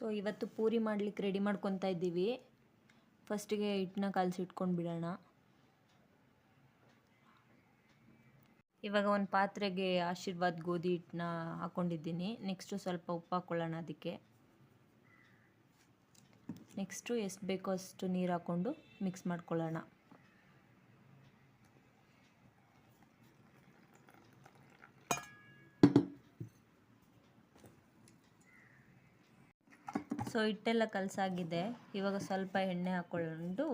So ಇವತ್ತು ಪೂರಿ ಮಾಡ್ಲಿಕ್ಕೆ ready ಮಾಡ್ಕೊತಾ ಇದ್ದೀವಿ. ಫಸ್ಟಿಗೆ ಹಿಟ್ಟನ್ನ ಕಲಸಿ ಇಟ್ಕೊಂಡು ಬಿಡೋಣ. ಇವಾಗ ಒಂದು ಪಾತ್ರೆಗೆ ಆಶೀರ್ವಾದ್ ಗೋಧಿ ಹಿಟ್ಟನ್ನ ಹಾಕ್ಕೊಂಡಿದ್ದೀನಿ ನೆಕ್ಸ್ಟು ಸ್ವಲ್ಪ ಉಪ್ಪು ಹಾಕ್ಕೊಳ್ಳೋಣ ಅದಕ್ಕೆ. ನೆಕ್ಸ್ಟು ಎಷ್ಟು ಬೇಕೋ ಅಷ್ಟು ನೀರು ಹಾಕ್ಕೊಂಡು ಮಿಕ್ಸ್ ಮಾಡ್ಕೊಳ್ಳೋಣ. ಸೊ ಹಿಟ್ಟೆಲ್ಲ ಕಲಸಾಗಿದೆ. ಇವಾಗ ಸ್ವಲ್ಪ ಎಣ್ಣೆ ಹಾಕ್ಕೊಂಡು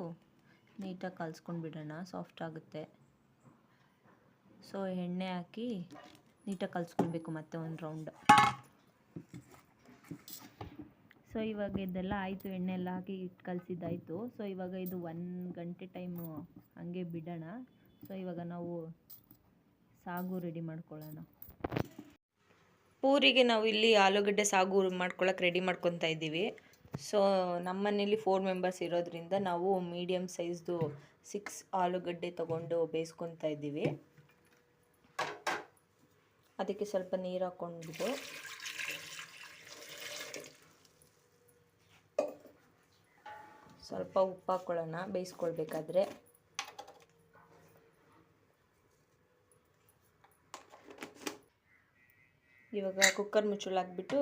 ನೀಟಾಗಿ ಕಲಿಸ್ಕೊಂಡು ಬಿಡೋಣ. ಸಾಫ್ಟ್ ಆಗುತ್ತೆ. ಸೊ ಎಣ್ಣೆ ಹಾಕಿ ನೀಟಾಗಿ ಕಲಿಸ್ಕೊಳ್ಬೇಕು ಮತ್ತೆ ಒಂದು ರೌಂಡ್ ಸೊ ಇವಾಗ ಇದೆಲ್ಲ ಆಯಿತು. ಎಣ್ಣೆ ಎಲ್ಲ ಹಾಕಿ ಇಟ್ಟು ಕಲಸಿದ್ದಾಯಿತು. ಸೊ ಇವಾಗ ಇದು ಒಂದು ಗಂಟೆ ಟೈಮು ಹಾಗೆ ಬಿಡೋಣ. ಸೊ ಇವಾಗ ನಾವು ಸಾಗು ರೆಡಿ ಮಾಡ್ಕೊಳ್ಳೋಣ. ಪೂರಿಗೆ ನಾವು ಇಲ್ಲಿ ಆಲೂಗಡ್ಡೆ ಸಾಗು ಮಾಡ್ಕೊಳ್ಳೋಕೆ ರೆಡಿ ಮಾಡ್ಕೊತಾ ಇದ್ದೀವಿ. ಸೊ ನಮ್ಮ ಮನೇಲಿ ಫೋರ್ ಮೆಂಬರ್ಸ್ ಇರೋದ್ರಿಂದ ನಾವು ಮೀಡಿಯಮ್ ಸೈಜ್ದು ಸಿಕ್ಸ್ ಆಲೂಗಡ್ಡೆ ತೊಗೊಂಡು ಬೇಯಿಸ್ಕೊತಾ ಇದ್ದೀವಿ. ಅದಕ್ಕೆ ಸ್ವಲ್ಪ ನೀರು ಹಾಕ್ಕೊಂಡ್ಬಿಟ್ಟು ಸ್ವಲ್ಪ ಉಪ್ಪು ಹಾಕ್ಕೊಳ್ಳೋಣ ಬೇಯಿಸ್ಕೊಳ್ಬೇಕಾದ್ರೆ. ಇವಾಗ ಕುಕ್ಕರ್ ಮುಚ್ಚಳ ಹಾಕ್ಬಿಟ್ಟು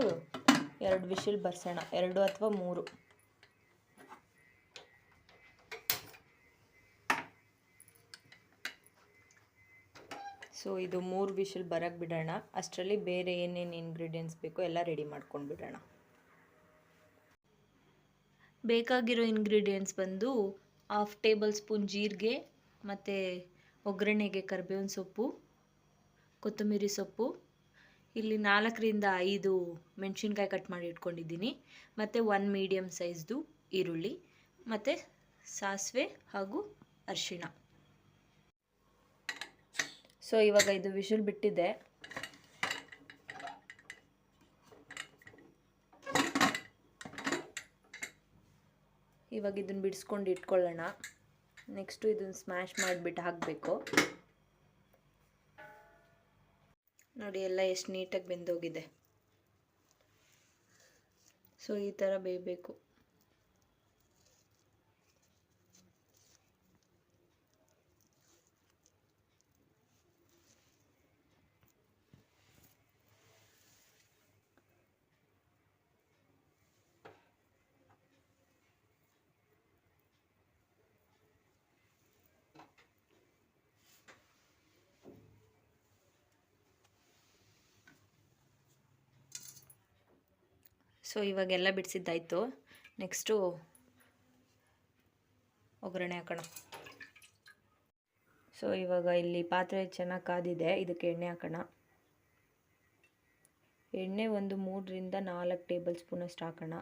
ಎರಡು ವಿಶಿಲ್ ಬರ್ಸೋಣ. ಎರಡು ಅಥವಾ ಮೂರು. ಸೊ ಇದು ಮೂರು ವಿಶಿಲ್ ಬರೋಕ್ಕೆ ಬಿಡೋಣ ಅಷ್ಟರಲ್ಲಿ ಬೇರೆ ಏನೇನು ಇಂಗ್ರೀಡಿಯೆಂಟ್ಸ್ ಬೇಕೋ ಎಲ್ಲ ರೆಡಿ ಮಾಡ್ಕೊಂಡು ಬಿಡೋಣ ಬೇಕಾಗಿರೋ ಇಂಗ್ರೀಡಿಯೆಂಟ್ಸ್ ಬಂದು ಹಾಫ್ ಟೇಬಲ್ ಸ್ಪೂನ್ ಜೀರಿಗೆ, ಮತ್ತು ಒಗ್ಗರಣೆಗೆ ಕರಿಬೇವಿನ ಸೊಪ್ಪು, ಕೊತ್ತಂಬರಿ ಸೊಪ್ಪು ಇಲ್ಲಿ ನಾಲ್ಕರಿಂದ ಐದು ಮೆಣಸಿನ್ಕಾಯಿ ಕಟ್ ಮಾಡಿ ಇಟ್ಕೊಂಡಿದ್ದೀನಿ. ಮತ್ತು ಒನ್ ಮೀಡಿಯಮ್ ಸೈಜ್ದು ಈರುಳ್ಳಿ, ಮತ್ತು ಸಾಸಿವೆ ಹಾಗೂ ಅರಿಶಿಣ. ಸೊ ಇವಾಗ ಇದು ವಿಷಲ್ ಬಿಟ್ಟಿದೆ. ಇವಾಗ ಇದನ್ನು ಬಿಡಿಸ್ಕೊಂಡು ಇಟ್ಕೊಳ್ಳೋಣ. ನೆಕ್ಸ್ಟು ಇದನ್ನು ಸ್ಮ್ಯಾಶ್ ಮಾಡಿಬಿಟ್ಟು ಹಾಕಬೇಕು. ನೋಡಿ ಎಲ್ಲ ಎಷ್ಟು ನೀಟಾಗಿ ಬೆಂದೋಗಿದೆ. ಸೊ ಈ ಥರ ಬೇಯಬೇಕು. ಸೊ ಇವಾಗೆಲ್ಲ ಬಿಡಿಸಿದ್ದಾಯಿತು. ನೆಕ್ಸ್ಟು ಒಗ್ಗರಣೆ ಹಾಕೋಣ. ಸೊ ಇವಾಗ ಇಲ್ಲಿ ಪಾತ್ರೆ ಚೆನ್ನಾಗಿ ಕಾದಿದೆ. ಇದಕ್ಕೆ ಎಣ್ಣೆ ಹಾಕೋಣ. ಎಣ್ಣೆ ಒಂದು ಮೂರರಿಂದ ನಾಲ್ಕು ಟೇಬಲ್ ಸ್ಪೂನಷ್ಟು ಹಾಕೋಣ.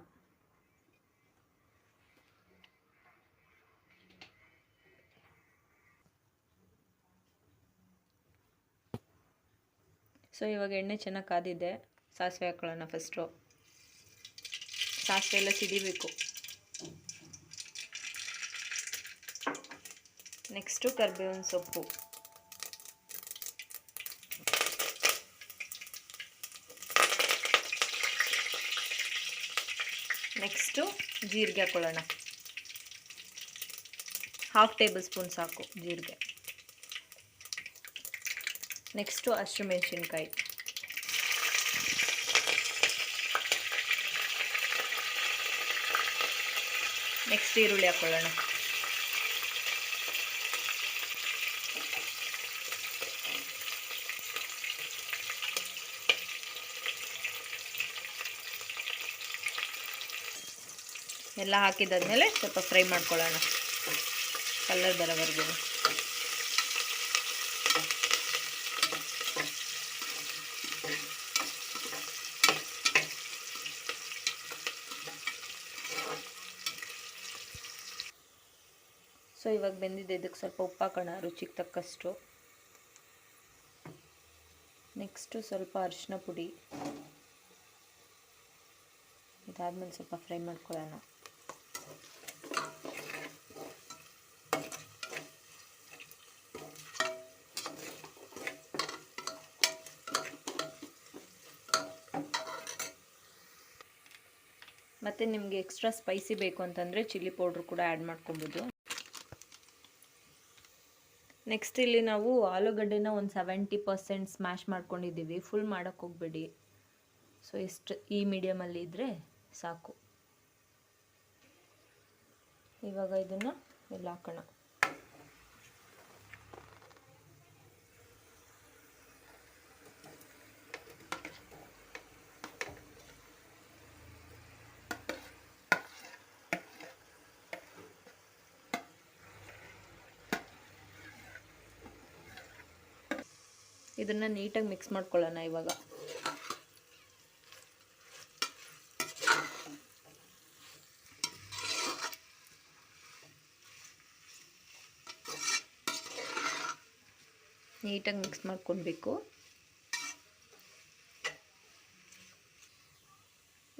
ಸೊ ಇವಾಗ ಎಣ್ಣೆ ಚೆನ್ನಾಗಿ ಕಾದಿದೆ. ಸಾಸಿವೆ ಹಾಕೊಳ್ಳೋಣ ಫಸ್ಟು ಸಾಸಿವೆ ಎಲ್ಲ ಸಿಡಿಬೇಕು. ನೆಕ್ಸ್ಟು ಕರಿಬೇವಿನ ಸೊಪ್ಪು. ನೆಕ್ಸ್ಟು ಜೀರಿಗೆ ಹಾಕೊಳ್ಳೋಣ. ಹಾಫ್ ಟೇಬಲ್ ಸ್ಪೂನ್ ಸಾಕು ಜೀರಿಗೆ. ನೆಕ್ಸ್ಟು ಹಸಿರು ನೆಕ್ಸ್ಟ್ ಈರುಳ್ಳಿ ಹಾಕ್ಕೊಳ್ಳೋಣ ಎಲ್ಲ ಹಾಕಿದಾದ್ಮೇಲೆ ಸ್ವಲ್ಪ ಫ್ರೈ ಮಾಡ್ಕೊಳ್ಳೋಣ. ಕಲರ್ ಬರೋವರೆಗೂ. ಸೊ ಇವಾಗ ಬೆಂದಿದೆ ಇದಕ್ಕೆ ಸ್ವಲ್ಪ ಉಪ್ಪು ಹಾಕೋಣ, ರುಚಿಗೆ ತಕ್ಕಷ್ಟು. ನೆಕ್ಸ್ಟು ಸ್ವಲ್ಪ ಅರಿಶಿನ ಪುಡಿ. ಇದಾದ್ಮೇಲೆ ಸ್ವಲ್ಪ ಫ್ರೈ ಮಾಡ್ಕೊಳ್ಳೋಣ. ಮತ್ತು ನಿಮಗೆ ಎಕ್ಸ್ಟ್ರಾ ಸ್ಪೈಸಿ ಬೇಕು ಅಂತಂದರೆ ಚಿಲ್ಲಿ ಪೌಡ್ರ್ ಕೂಡ ಆ್ಯಡ್ ಮಾಡ್ಕೊಬೋದು. ನೆಕ್ಸ್ಟ್ ಇಲ್ಲಿ ನಾವು ಆಲೂಗಡ್ಡೆನ ಒಂದು ಸೆವೆಂಟಿ ಪರ್ಸೆಂಟ್ ಸ್ಮ್ಯಾಶ್ ಮಾಡ್ಕೊಂಡಿದ್ದೀವಿ. ಫುಲ್ ಮಾಡೋಕ್ಕೆ ಹೋಗ್ಬೇಡಿ. ಸೊ ಎಷ್ಟು ಈ ಮೀಡಿಯಮಲ್ಲಿ ಇದ್ದರೆ ಸಾಕು. ಇವಾಗ ಇದನ್ನು ಎಲ್ಲ ಹಾಕೋಣ. ಇದನ್ನು ನೀಟಾಗಿ ಮಿಕ್ಸ್ ಮಾಡ್ಕೊಳ್ಳೋಣ ಇವಾಗ. ನೀಟಾಗಿ ಮಿಕ್ಸ್ ಮಾಡ್ಕೊಳ್ಬೇಕು.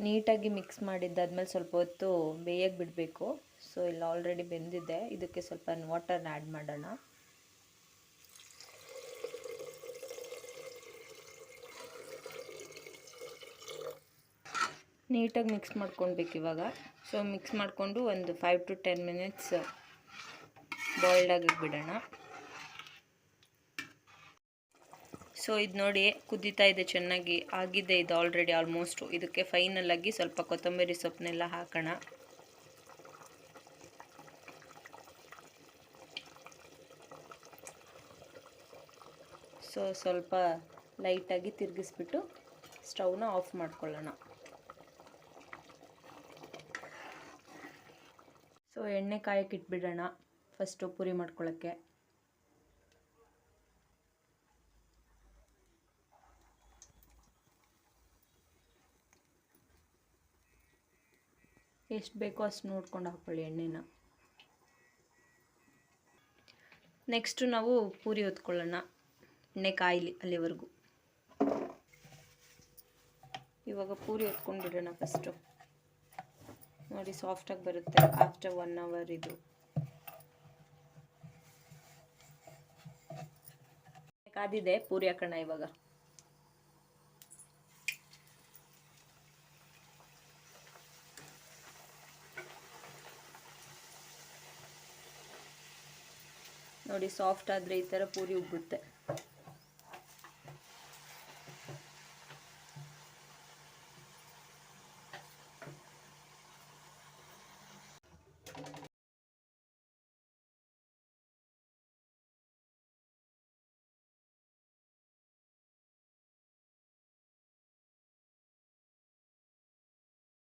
ನೀಟಾಗಿ ಮಿಕ್ಸ್ ಮಾಡಿದ್ದಾದ್ಮೇಲೆ ಸ್ವಲ್ಪ ಹೊತ್ತು ಬೇಯಕ್ಕೆ ಬಿಡಬೇಕು. ಸೊ ಇಲ್ಲಿ ಆಲ್ರೆಡಿ ಬೆಂದಿದೆ. ಇದಕ್ಕೆ ಸ್ವಲ್ಪ ವಾಟರ್ನ ಆ್ಯಡ್ ಮಾಡೋಣ. ನೀಟಾಗಿ ಮಿಕ್ಸ್ ಮಾಡ್ಕೊಳ್ಬೇಕು ಇವಾಗ. ಸೊ ಮಿಕ್ಸ್ ಮಾಡಿಕೊಂಡು ಒಂದು five to ten minutes boiled ಆಗಿ ಬಿಡೋಣ ಸೊ ಇದು ನೋಡಿ ಕುದೀತಾ ಇದೆ, ಚೆನ್ನಾಗಿ ಆಗಿದೆ, ಇದು ಆಲ್ರೆಡಿ ಆಲ್ಮೋಸ್ಟು ಇದಕ್ಕೆ ಫೈನಲ್ ಆಗಿ ಸ್ವಲ್ಪ ಕೊತ್ತಂಬರಿ ಸೊಪ್ಪನ್ನೆಲ್ಲ ಹಾಕೋಣ. ಸೊ ಸ್ವಲ್ಪ ಲೈಟಾಗಿ ತಿರುಗಿಸ್ಬಿಟ್ಟು ಸ್ಟವ್ನ ಆಫ್ ಮಾಡ್ಕೊಳ್ಳೋಣ. ಎಣ್ಣೆ ಕಾಯಕ್ಕೆ ಇಟ್ಬಿಡೋಣ ಫಸ್ಟು ಪೂರಿ ಮಾಡ್ಕೊಳ್ಳೋಕ್ಕೆ ಎಷ್ಟು ಬೇಕೋ ಅಷ್ಟು ನೋಡ್ಕೊಂಡು ಹಾಕ್ಕೊಳ್ಳಿ ಎಣ್ಣೆನ. ನೆಕ್ಸ್ಟು ನಾವು ಪೂರಿ ಹೊತ್ಕೊಳ್ಳೋಣ ಎಣ್ಣೆ ಕಾಯಿಲಿ ಅಲ್ಲಿವರೆಗೂ. ಇವಾಗ ಪೂರಿ ಹೊತ್ಕೊಂಡು ಬಿಡೋಣ ಫಸ್ಟು ನೋಡಿ ಸಾಫ್ಟಾಗಿ ಬರುತ್ತೆ ಆಫ್ಟರ್ ಒನ್ ಅವರ್ ಇದು. ಕಾದಿದೆ ಪೂರಿ ಹಾಕೋಣ ಇವಾಗ. ನೋಡಿ ಸಾಫ್ಟ್ ಆದರೆ ಈ ಥರ ಪೂರಿ ಉಬ್ಬುತ್ತೆ.